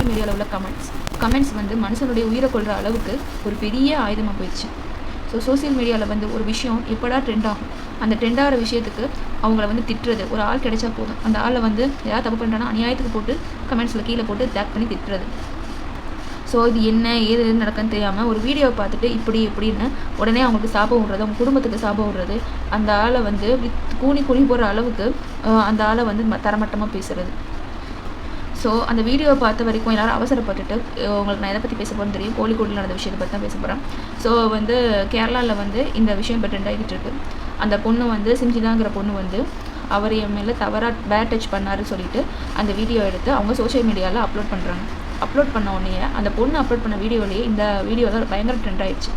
Social மீடியாவில் உள்ள comments comments வந்து மனுஷனுடைய உயிரை கொள்கிற அளவுக்கு ஒரு பெரிய ஆயுதமாக போயிடுச்சு. ஸோ சோசியல் மீடியாவில் வந்து ஒரு விஷயம் எப்படா ட்ரெண்ட் ஆகும்? அந்த ட்ரெண்ட் ஆகிற விஷயத்துக்கு அவங்கள வந்து திட்டுறது. ஒரு ஆள் கிடைச்சா போதும். அந்த ஆளை வந்து ஏதாவது தப்பு பண்ணுறான்னா அநியாயத்துக்கு போட்டு கமெண்ட்ஸில் கீழே போட்டு டேக் பண்ணி திட்டுறது. ஸோ இது என்ன ஏது எது நடக்குன்னு தெரியாமல் ஒரு வீடியோவை பார்த்துட்டு இப்படி இப்படின்னு உடனே அவங்களுக்கு சாபம் விடுறது அவங்க குடும்பத்துக்கு சாபம் விடுறது அந்த ஆளை வந்து வித் கூனி குனி போகிற அளவுக்கு அந்த ஆளை வந்து தரமட்டமாக பேசுறது. ஸோ அந்த வீடியோவை பார்த்த வரைக்கும் எல்லாரும் அவசரப்பட்டுட்டு உங்களுக்கு நான் எதை பற்றி பேச போகிறேன்னு தெரியும். கோழிக்கோடில் நடந்த விஷயத்தை பற்றி தான் பேச போகிறேன் ஸோ வந்து கேரளாவில் வந்து இந்த விஷயம் இப்போ ட்ரெண்ட் ஆகிட்டு இருக்கு. அந்த பொண்ணு வந்து சிம்ஜிதாங்கிற பொண்ணு வந்து அவர் என் மேலே தவறாக பேட் டச் பண்ணாருன்னு சொல்லிட்டு அந்த வீடியோ எடுத்து அவங்க சோஷியல் மீடியாவில் அப்லோட் பண்ணுறாங்க அப்லோட் பண்ண உடனே அந்த பொண்ணு அப்லோட் பண்ண வீடியோலேயே இந்த வீடியோ தான் பயங்கர ட்ரெண்ட் ஆயிடுச்சு.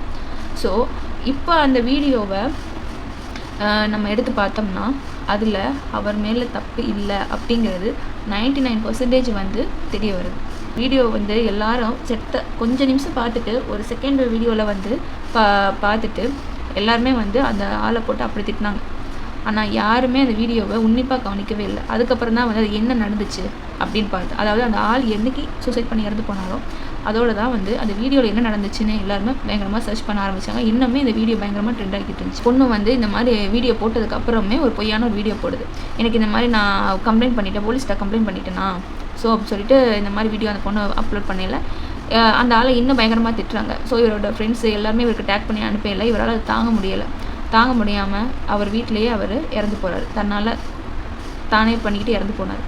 ஸோ இப்போ அந்த வீடியோவை நம்ம எடுத்து பார்த்தோம்னா அதில் அவர் மேலே தப்பு இல்லை அப்படிங்கிறது 99% நைன் பர்சன்டேஜ் வந்து தெரிய வருது. வீடியோ வந்து எல்லாரும் செத்த கொஞ்ச நிமிஷம் பார்த்துட்டு ஒரு செகண்ட் வீடியோவில் வந்து பா பார்த்துட்டு எல்லாருமே வந்து அந்த ஆளை போட்டு அப்படி திட்டினாங்க. ஆனால் யாருமே அந்த வீடியோவை உன்னிப்பாக கவனிக்கவே இல்லை. அதுக்கப்புறம் தான் வந்து அது என்ன நடந்துச்சு? அப்படின்னு பார்த்து அதாவது அந்த ஆள் என்னைக்கு சூசைட் பண்ணி இறந்து போனாலோ அதோட தான் வந்து அந்த வீடியோவில் என்ன நடந்துச்சுன்னு எல்லாருமே பயங்கரமாக சர்ச் பண்ண ஆரம்பித்தாங்க இன்னுமே இந்த வீடியோ பயங்கரமாக ட்ரெண்ட் ஆகிட்டு இருந்துச்சு. பொண்ணு வந்து இந்த மாதிரி வீடியோ போட்டதுக்கு அப்புறமே ஒரு பொய்யான ஒரு வீடியோ போடுது. எனக்கு இந்த மாதிரி நான் கம்ப்ளைண்ட் பண்ணிட்டேன் போலீஸ்கிட்ட கம்ப்ளைண்ட் பண்ணிட்டேனா? ஸோ அப்படி சொல்லிட்டு இந்த மாதிரி வீடியோ அந்த பொண்ணு அப்லோட் பண்ணல. அந்த ஆளை இன்னும் பயங்கரமாக திட்டுறாங்க. ஸோ இவரோட ஃப்ரெண்ட்ஸு எல்லாருமே இவருக்கு டேக் பண்ணி அனுப்பல. இவரால் தாங்க முடியலை. தாங்க முடியாமல் அவர் வீட்டிலேயே அவர் இறந்து போகிறார் தன்னால் தானே பண்ணிக்கிட்டு இறந்து போனார்.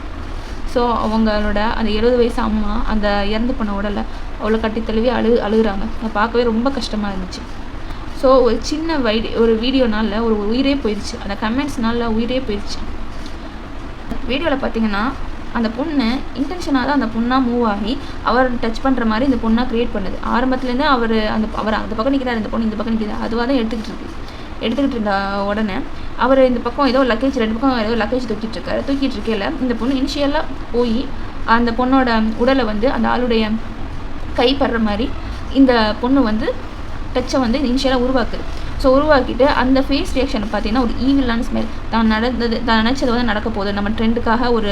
ஸோ அவங்களோட அந்த எழுபது வயசு அம்மா அந்த இறந்து போன உடலை அவ்வளோ கட்டி தழுவி அழு அழுகுறாங்க. அதை பார்க்கவே ரொம்ப கஷ்டமாக இருந்துச்சு. ஸோ ஒரு சின்ன வைடி ஒரு வீடியோனால ஒரு உயிரே போயிடுச்சு. அந்த கமெண்ட்ஸ்னால உயிரே போயிடுச்சு. வீடியோவில் பார்த்தீங்கன்னா அந்த பொண்ணு இன்டென்ஷனாக தான் அந்த பொண்ணாக மூவ் ஆகி அவர் டச் பண்ணுற மாதிரி இந்த பொண்ணாக க்ரியேட் பண்ணுது. ஆரம்பத்துலேருந்து அவர் அந்த அவர் அந்த பக்கம் நிற்கிறார் இந்த பொண்ணு இந்த பக்கம் நிற்கிறார் அதுவாக தான் எடுத்துக்கிட்டு இருக்கு. எடுத்துக்கிட்டு இருந்த உடனே அவர் இந்த பக்கம் ஏதோ லக்கேஜ் ரெண்டு பக்கம் ஏதோ லக்கேஜ் தூக்கிட்டு இருக்காரு. தூக்கிட்டு இருக்கையில இந்த பொண்ணு இனிஷியலாக போய் அந்த பொண்ணோட உடலை வந்து அந்த ஆளுடைய கைப்படுற மாதிரி இந்த பொண்ணு வந்து டச்சை வந்து இனிஷியலாக உருவாக்குது. ஸோ உருவாக்கிட்டு அந்த ஃபேஸ் ரியாக்ஷனை பார்த்தீங்கன்னா ஒரு ஈவிலான ஸ்மெல் தான் நடந்தது தான் நினச்சது வந்து நடக்க போகுது. நம்ம ட்ரெண்டுக்காக ஒரு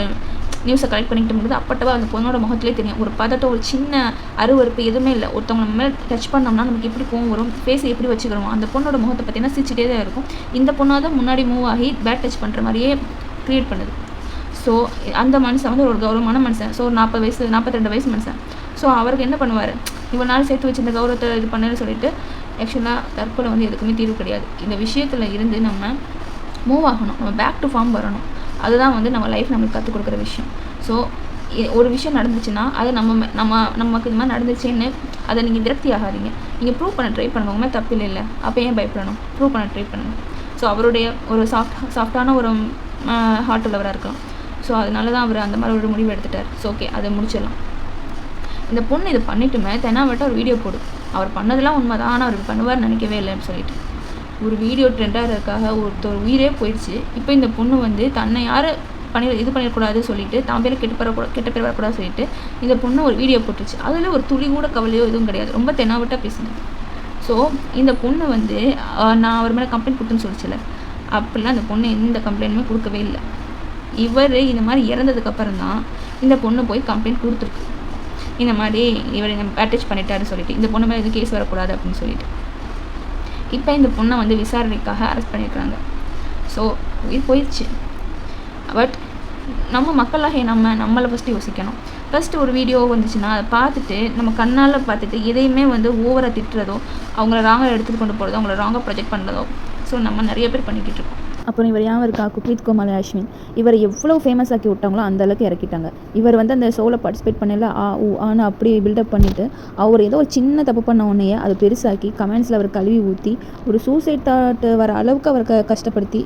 நியூஸை கலெக்ட் பண்ணிக்கிட்டு போது அப்பட்டவா அந்த பொண்ணோட முகத்திலே தெரியும். ஒரு பதட்டம் ஒரு சின்ன அருவருப்பு எதுவுமே இல்லை. ஒருத்தவங்க நம்ம மேலே டச் பண்ணோம்னா நமக்கு எப்படி கோவம் வரும்? ஃபேஸை எப்படி வச்சுக்கிறோம் அந்த பொண்ணோட முகத்தை பார்த்தீங்கன்னா சிரிச்சிட்டே தான் இருக்கும். இந்த பொண்ணாக தான் முன்னாடி மூவ் ஆகி பேட் டச் பண்ணுற மாதிரியே க்ரியேட் பண்ணுது. ஸோ அந்த மனுஷன் வந்து ஒரு கௌரவமான மனுஷன். ஸோ ஒரு நாற்பது வயசு நாற்பத்தி வயசு மனுஷன். ஸோ அவருக்கு என்ன பண்ணுவார்? இவ்வளோ நாள் சேர்த்து வச்சு இந்த கௌரவத்தை இது பண்ணுன்னு சொல்லிட்டு ஆக்சுவலாக தற்கொலை வந்து எதுக்குமே தீர்வு கிடையாது. இந்த விஷயத்தில் இருந்து நம்ம மூவ் ஆகணும். நம்ம பேக் டு ஃபார்ம் வரணும். அதுதான் வந்து நம்ம லைஃப் நம்மளுக்கு கற்றுக் கொடுக்குற விஷயம். ஸோ ஒரு விஷயம் நடந்துச்சுன்னா அது நம்ம மே- நம்ம நமக்கு இது மாதிரி நடந்துச்சுன்னு அதை நீங்கள் விரக்தி ஆகாதீங்க. நீங்கள் ப்ரூவ் பண்ண ட்ரை பண்ணுங்க. உங்க தப்பு இல்லை. இல்லை அப்போ ஏன் பயப்படணும்? ப்ரூவ் பண்ண ட்ரை பண்ணுங்க. ஸோ அவருடைய ஒரு சாஃப்ட் சாஃப்டான ஒரு ஹார்ட் உள்ளவராக இருக்கலாம். ஸோ அதனால தான் அவர் அந்த மாதிரி ஒரு முடிவு எடுத்துட்டார். ஸோ ஓகே அதை முடிச்சிடலாம். இந்த பொண்ணு இது பண்ணிட்டுமே தெனாவட்ட ஒரு வீடியோ போடும் அவர் பண்ணதெல்லாம் உண்மை தான் ஆனால் அவர் பண்ணுவார் நினைக்கவே இல்லைன்னு சொல்லிட்டு. ஒரு வீடியோ ட்ரெண்டாகிறதுக்காக ஒருத்தர் உயிரே போயிடுச்சு. இப்போ இந்த பொண்ணு வந்து தன்னை யார் பண்ணி இது பண்ணிடக்கூடாது சொல்லிட்டு தான் பேர் கெட்டு பெறக்கூடாது கெட்ட பேர் வரக்கூடாது சொல்லிட்டு இந்த பொண்ணு ஒரு வீடியோ போட்டுச்சு அதில் ஒரு துளி கூட கவலையோ எதுவும் கிடையாது. ரொம்ப தென்னாவட்டாக பேசினது. ஸோ இந்த பொண்ணு வந்து நான் அவர் மேலே கம்ப்ளைண்ட் கொடுத்துன்னு சொல்லிச்சுல அப்படிலாம் அந்த பொண்ணு எந்த கம்ப்ளைண்ட்டுமே கொடுக்கவே இல்லை. இவர் இந்த மாதிரி இறந்ததுக்கப்புறம் தான் இந்த பொண்ணு போய் கம்ப்ளைண்ட் கொடுத்துருக்கு. இந்த மாதிரி இவர் நம்ம அட்டாச் பண்ணிட்டாருன்னு சொல்லிட்டு இந்த பொண்ணு மேலே எதுவும் கேஸ் வரக்கூடாது அப்படின்னு சொல்லிட்டு. இப்போ இந்த பொண்ணை வந்து விசாரணைக்காக அரெஸ்ட் பண்ணியிருக்காங்க ஸோ உயிர் போயிடுச்சு. பட் நம்ம மக்களாக நம்ம நம்மளை ஃபஸ்ட்டு யோசிக்கணும். ஃபஸ்ட்டு ஒரு வீடியோ வந்துச்சுன்னா அதை பார்த்துட்டு நம்ம கண்ணால் பார்த்துட்டு எதையுமே வந்து ஓவராக திட்டுறதோ அவங்கள ராங்காக எடுத்துகிட்டு கொண்டு போகிறதோ அவங்கள ராங்காக ப்ரொஜெக்ட் பண்ணுறதோ ஸோ நம்ம நிறைய பேர் பண்ணிக்கிட்டு இருக்கோம். அப்புறம் இவர் யாவும் இருக்கா? Cook with Komali Ashwin. இவர் எவ்வளோ ஃபேமஸ் ஆக்கி விட்டாங்களோ அந்த அளவுக்கு இறக்கிட்டாங்க. இவர் வந்து அந்த ஷோவில் பார்ட்டிசிபேட் பண்ணல. ஆ ஊ ஆன்னு அப்படி பில்டப் பண்ணிவிட்டு அவர் ஏதோ ஒரு சின்ன தப்பு பண்ண உடனேயே அதை பெருசாக்கி கமெண்ட்ஸில் அவர் கழுவி ஊற்றி ஒரு சூசைட் தாட் வர அளவுக்கு அவர் க கஷ்டப்படுத்தி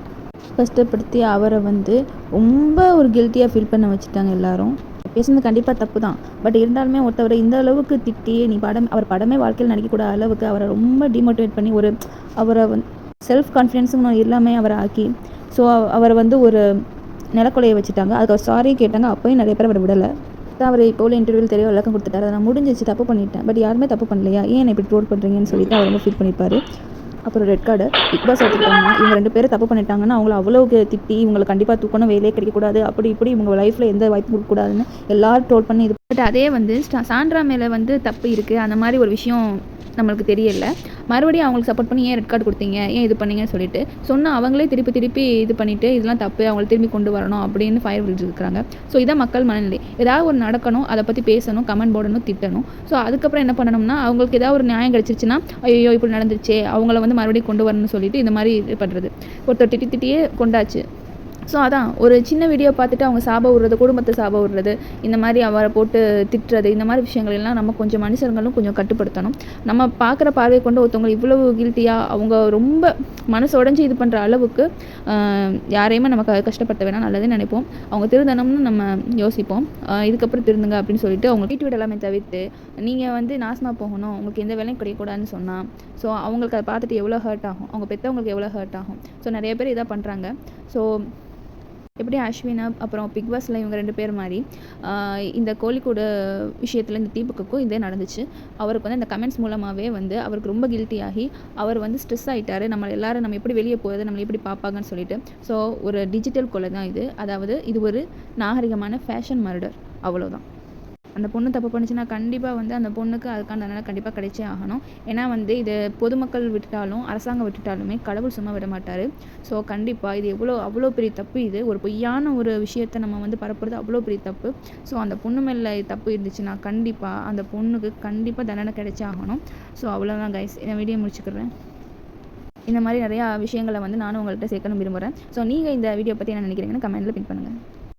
கஷ்டப்படுத்தி அவரை வந்து ரொம்ப ஒரு கில்ட்டியாக ஃபீல் பண்ண வச்சுட்டாங்க எல்லாரும். பேசுனது கண்டிப்பாக தப்பு தான். பட் இருந்தாலுமே ஒருத்தவரை இந்த அளவுக்கு திட்டி நீ படம் அவர் படமே வாழ்க்கையில் நடிக்கக்கூடாத அளவுக்கு அவரை ரொம்ப டிமோட்டிவேட் பண்ணி ஒரு அவரை வந்து செல்ஃப் கான்ஃபிடென்ஸும் இல்லாமல் அவரை ஆக்கி ஸோ அவரை வந்து ஒரு நிலக்கொலையை வச்சுட்டாங்க. அதுக்கு அவர் சாரி கேட்டாங்க. அப்போயும் நிறைய பேர் அவர் விடலை. தான் அவர் இப்போ உள்ள இன்டர்வியூவில் தெரிய விளக்கம் கொடுத்துட்டாரு. அதை நான் முடிஞ்சிச்சு. தப்பு பண்ணிட்டேன். பட் யாருமே தப்பு பண்ணலையா? ஏன் என்னை இப்படி ட்ரோல் பண்ணுறீங்கன்னு சொல்லிட்டு அவர் ரொம்ப ஃபீல் பண்ணியிருப்பாரு அப்புறம் ரெட் கார்டு பிக் பாஸ் எடுத்துக்கிட்டாங்க இவங்க ரெண்டு பேரும் தப்பு பண்ணிட்டாங்கன்னா அவங்கள அவ்வளோக்கு திட்டி இவங்களை கண்டிப்பாக தூக்கணும் வேலையே கிடைக்கக்கூடாது அப்படி இப்படி இவங்க லைஃப்பில் எந்த வாய்ப்பும் கொடுக்கக்கூடாதுன்னு எல்லாரும் ட்ரோல் பண்ணி இது பட் அதே வந்து ஸ்டா- சாண்ட்ரா மேலே வந்து தப்பு இருக்குது அந்த மாதிரி ஒரு விஷயம் நம்மளுக்கு தெரியல. மறுபடியும் அவங்களுக்கு சப்போர்ட் பண்ணி ஏன் ரெட் கார்டு கொடுத்தீங்க? ஏன் இது பண்ணீங்கன்னு சொல்லிட்டு சொன்னால் அவங்களே திருப்பி திருப்பி இது பண்ணிவிட்டு இதெல்லாம் தப்பு. அவங்கள திரும்பி கொண்டு வரணும் அப்படின்னு ஃபயர் விட்டுருக்காங்க ஸோ இதான் மக்கள் மனநிலை. ஏதாவது ஒரு நடக்கணும் அதை பற்றி பேசணும் கமெண்ட் போடணும் திட்டணும். ஸோ அதுக்கப்புறம் என்ன பண்ணணும்னா அவங்களுக்கு ஏதாவது ஒரு நியாயம் கிடச்சிருச்சுன்னா ஐயோ இப்படி நடந்துருச்சே அவங்கள வந்து மறுபடியும் கொண்டு வரணும்னு சொல்லிட்டு இந்த மாதிரி இது பண்ணுறது ஒருத்தர் திட்டி திட்டியே கொண்டாச்சு. ஸோ அதான். ஒரு சின்ன வீடியோ பார்த்துட்டு அவங்க சாப விடுறது குடும்பத்தை சாப விடுறது இந்த மாதிரி அவரை போட்டு திட்டுறது இந்த மாதிரி விஷயங்கள் எல்லாம் நம்ம கொஞ்சம் மனுஷங்களும் கொஞ்சம் கட்டுப்படுத்தணும். நம்ம பார்க்குற பார்வை கொண்டு ஒருத்தவங்க இவ்வளவு கில்ட்டியாக அவங்க ரொம்ப மனசு உடஞ்சி இது பண்ணுற அளவுக்கு யாரையுமே நம்ம க- கஷ்டப்படுத்த வேணாம் நல்லதே நினைப்போம். அவங்க திருந்தணும்னு நம்ம யோசிப்போம். இதுக்கப்புறம் திருந்துங்க அப்படின்னு சொல்லிட்டு அவங்க வீட்டு வீடு எல்லாமே தவிர்த்து நீங்கள் வந்து நாசமாக போகணும் உங்களுக்கு எந்த வேலையும் கிடைக்கக்கூடாதுன்னு சொன்னால் ஸோ அவங்களுக்கு அதை பார்த்துட்டு எவ்வளோ ஹர்ட் ஆகும்? அவங்க பெற்றவங்களுக்கு எவ்வளோ ஹர்ட் ஆகும்? ஸோ நிறைய பேர் இதாக பண்ணுறாங்க ஸோ எப்படி அஸ்வினா அப்புறம் பிக் பாஸில் இவங்க ரெண்டு பேர் மாதிரி இந்த கோழிக்கூடு விஷயத்தில் இந்த தீபக்குக்கும் இதே நடந்துச்சு. அவருக்கு வந்து இந்த கமெண்ட்ஸ் மூலமாகவே வந்து அவருக்கு ரொம்ப கில்ட்டி ஆகி அவர் வந்து ஸ்ட்ரெஸ் ஆகிட்டார் நம்ம எல்லாரும் நம்ம எப்படி வெளியே போகிறது நம்மளை எப்படி பார்ப்பாங்கன்னு சொல்லிட்டு. ஸோ ஒரு டிஜிட்டல் கொலை தான் இது. அதாவது இது ஒரு நாகரிகமான ஃபேஷன் மர்டர் அவ்வளோதான் அந்த பொண்ணு தப்பு பண்ணுச்சுன்னா கண்டிப்பாக வந்து அந்த பொண்ணுக்கு அதுக்கான தண்டனை கண்டிப்பாக கிடைச்சே ஆகணும். ஏன்னா வந்து இது பொதுமக்கள் விட்டுட்டாலும் அரசாங்கம் விட்டுட்டாலுமே கடவுள் சும்மா விட மாட்டார். ஸோ கண்டிப்பாக இது எவ்வளோ அவ்வளோ பெரிய தப்பு இது. ஒரு பொய்யான ஒரு விஷயத்தை நம்ம வந்து பரப்புறது அவ்வளோ பெரிய தப்பு. ஸோ அந்த பொண்ணு மேலே தப்பு இருந்துச்சுன்னா கண்டிப்பாக அந்த பொண்ணுக்கு கண்டிப்பாக தண்டனை கிடைச்சே ஆகணும். ஸோ அவ்வளோதான் கைஸ் இந்த வீடியோ முடிச்சுக்கிறேன். இந்த மாதிரி நிறையா விஷயங்களை வந்து நானும் உங்கள்கிட்ட சேர்க்கணும் விரும்புகிறேன் ஸோ நீங்கள் இந்த வீடியோ பற்றி என்ன நினைக்கிறீங்கன்னு கமெண்ட்டில் பின் பண்ணுங்கள்